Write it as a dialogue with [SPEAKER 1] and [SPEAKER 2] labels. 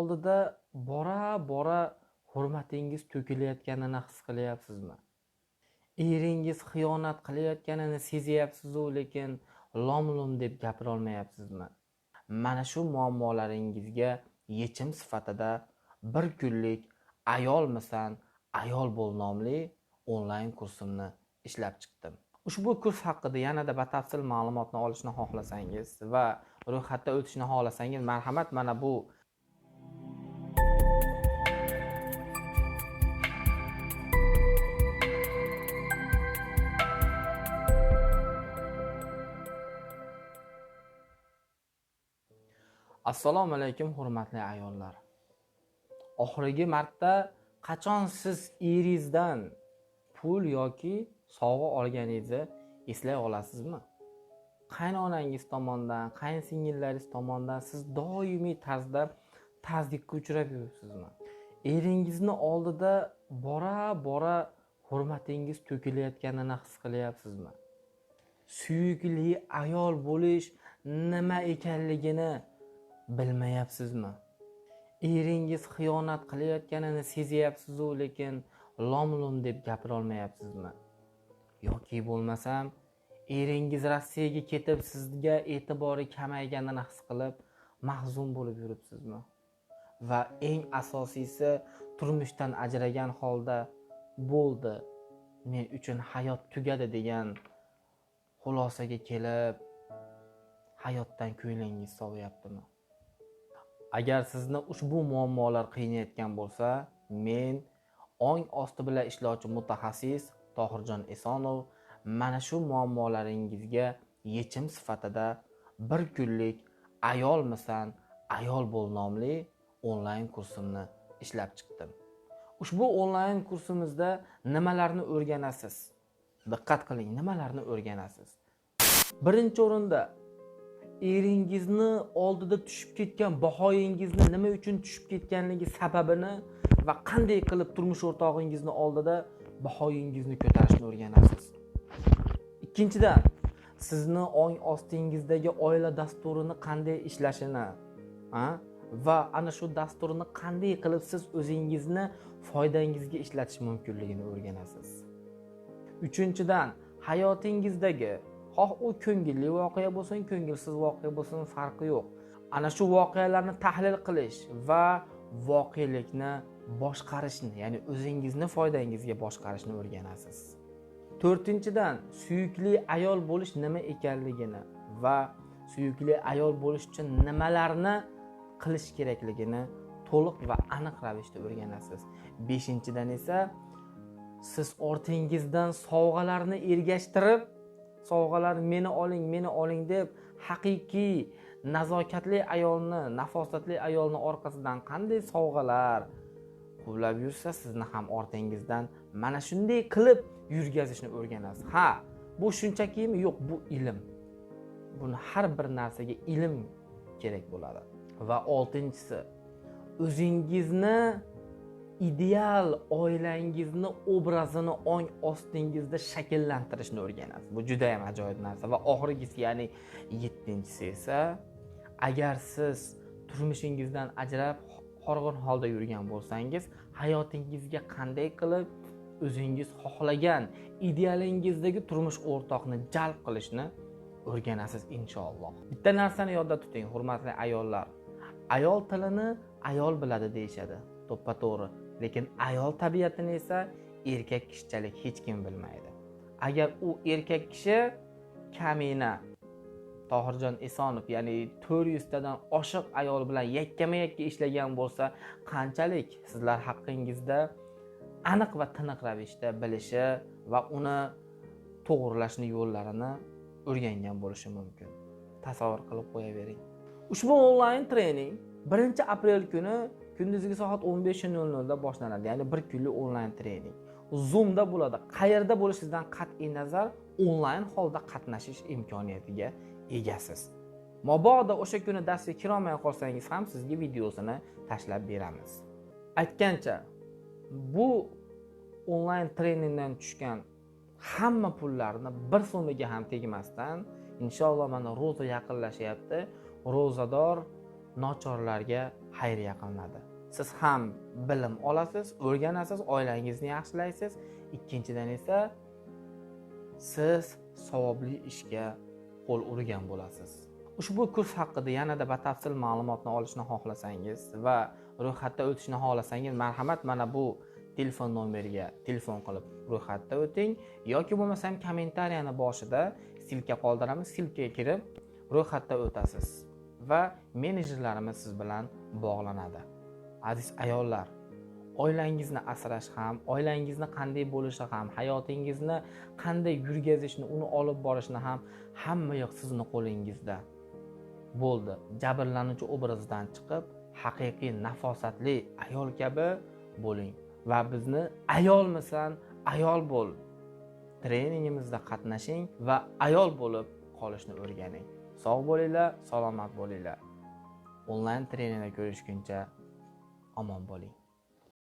[SPEAKER 1] oldida bora bora hurmatingiz to'kilayotganini his qilyapsizmi? Eringiz xiyonat qilayotganini sezyapsizu lekin lom lom deb gapirolmayapsizmi? Mana shu muammolaringizga yechim sifatida bir kunlik ayolmisan ayol bo'l nomli onlayn kursimni ishlab chiqdim. Ushbu kurs haqida yanada batafsil ma'lumotni olishni xohlasangiz va ro'yxatda o'tishni xohlasangiz marhamat mana bu assalomu alaykum hurmatli ayollar. Oxirgi marta qachon siz eringizdan pul yoki sovg'a olganingizni eslay olasizmi? Qaynonangiz tomonidan qaynsingillaringiz tomonidan siz doimiy tarzda tazdikka uchrab yuribsizmi? Eringizni oldida bora bora hurmatingiz to'kilayotganini his qilyapsizmi? Suyukli ayol bo'lish nima ekanligini bilmayapsizmi? Eringiz xiyonat qilayotganini sezyapsizu lekin lom lom deb gapirolmayapsizmi? Yoki bo'lmasam eringiz rossiyaga ketib sizga e'tibori kamayganini his qilib mahzun bo'lib yuribsizmi? Va eng asosiysi turmushdan ajragan holda bo'ldi men uchun hayot tugadi degan xulosaga kelib hayotdan ko'nglingiz soviyaptimi agar sizni ushbu muammolar qiynayotgan bo'lsa men ong osti bilan ishlovchi mutaxassis tohirjon esonov mana shu muammolaringizga yechim sifatida bir kunlik ayolmisan ayol bo'l nomli onlayn kursimni ishlab chiqdim. Ushbu onlayn kursimizda nimalarni o'rganasiz? Diqqat qiling nimalarni o'rganasiz? Birinchi o'rinda eringizni oldida tushib ketgan bahoyingizni nima uchun tushib ketganligi sababini va qanday qilib turmush o'rtog'ingizni oldida bahoyingizni ko'tarishni o'rganasiz ikkinchidan sizni ong ostingizdagi oila dasturini qanday ishlashini a? va ana shu dasturni qanday qilib siz o'zingizni foydangizga ishlatish mumkinligini o'rganasiz uchinchidan hayotingizdagi xoh u ko'ngilli voqea bo'lsin ko'ngilsiz voqea bo'lsin farqi yo'q. Ana shu voqealarni tahlil qilish va voqelikni boshqarishni ya'ni o'zingizni foydangizga boshqarishni o'rganasiz. To'rtinchidan suyukli ayol bo'lish nima ekanligini va suyukli ayol bo'lish uchun nimalarni qilish kerakligini to'liq va aniq ravishda o'rganasiz. Beshinchidan esa siz ortingizdan sovg'alarni ergashtirib sovg'alar meni oling meni oling deb haqiqiy nazokatli ayolni nafosatli ayolni orqasidan qanday sovg'alar quvlab yursa sizni ham ortingizdan mana shunday qilib yurgazishni o'rganasiz. Ha bu shunchakimi? Yo'q bu ilm. Buni har bir narsaga ilm kerak bo'ladi. Va oltinchisi o'zingizni ideal oilangizni obrazini ong ostingizda shakllantirishni o'rganasiz. Bu juda yam ajoyib narsa va oxirgisi ya'ni yettinchisi esa agar siz turmushingizdan ajrab horg'in holda yurgan bo'lsangiz hayotingizga qanday qilib o'zingiz xohlagan idealingizdagi turmush o'rtoqni jalb qilishni o'rganasiz inshaalloh. Bitta narsani yodda tuting hurmatli ayollar. Ayol tilini ayol biladi deyishadi. To'ppa to'g'ri. Lekin ayol tabiatini esa erkak kishchalik hech kim bilmaydi. Agar u erkak kishi kamina tohirjon esonov ya'ni to'rt yuztadan oshiq ayol bilan yakkama yakka ishlagan bo'lsa qanchalik sizlar haqqingizda aniq va tiniq ravishda bilishi va uni to'g'irlashni yo'llarini o'rgangan bo'lishi mumkin. Tasavvur qilib qo'yavering. Ushbu onlayn trening birinchi aprel kuni kunduzgi soat 15:00 da boshlanadi. Ya'ni bir kunlik onlayn trening zoomda bo'ladi. Qayerda bo'lishingizdan qat'iy nazar? Onlayn holda qatnashish imkoniyatiga egasiz. Mabodo o'sha kuni darsga kirolmay qolsangiz ham sizga videosini tashlab beramiz. Aytgancha bu onlayn treningdan tushgan hamma pullarni bir so'miga ham tegmasdan inshaalloh mana ro'za yaqinlashyapti. Ro'zador nochorlarga xayriya qilinadi. Siz ham bilim olasiz o'rganasiz oilangizni yaxshilaysiz. Ikkinchidan esa siz savobli ishga qo'l urgan bo'lasiz. Ushbu kurs haqida yanada batafsil ma'lumotni olishni xohlasangiz va ro'yxatda o'tishni xohlasangiz marhamat mana bu telefon nomeriga telefon qilib ro'yxatda o'ting. Yoki bo'lmasam kommentariyani boshida silka qoldiramiz silkaga kirib ro'yxatda o'tasiz. Va menejerlarimiz siz bilan bog'lanadi. Aziz ayollar oilangizni asrash ham oilangizni qanday bo'lishi ham hayotingizni qanday yurgazishni uni olib borishni ham hamma yoq sizni qo'lingizda. Bo'ldi. Jabrlanuvchi obrazdan chiqib haqiqiy nafosatli ayol kabi bo'ling va bizni ayolmisan ayol bo'l. Treningimizda qatnashing va ayol bo'lib qolishni o'rganing. Sog' bo'linglar salomat bo'linglar. Onlayn treningda ko'rishguncha omon bo'ling.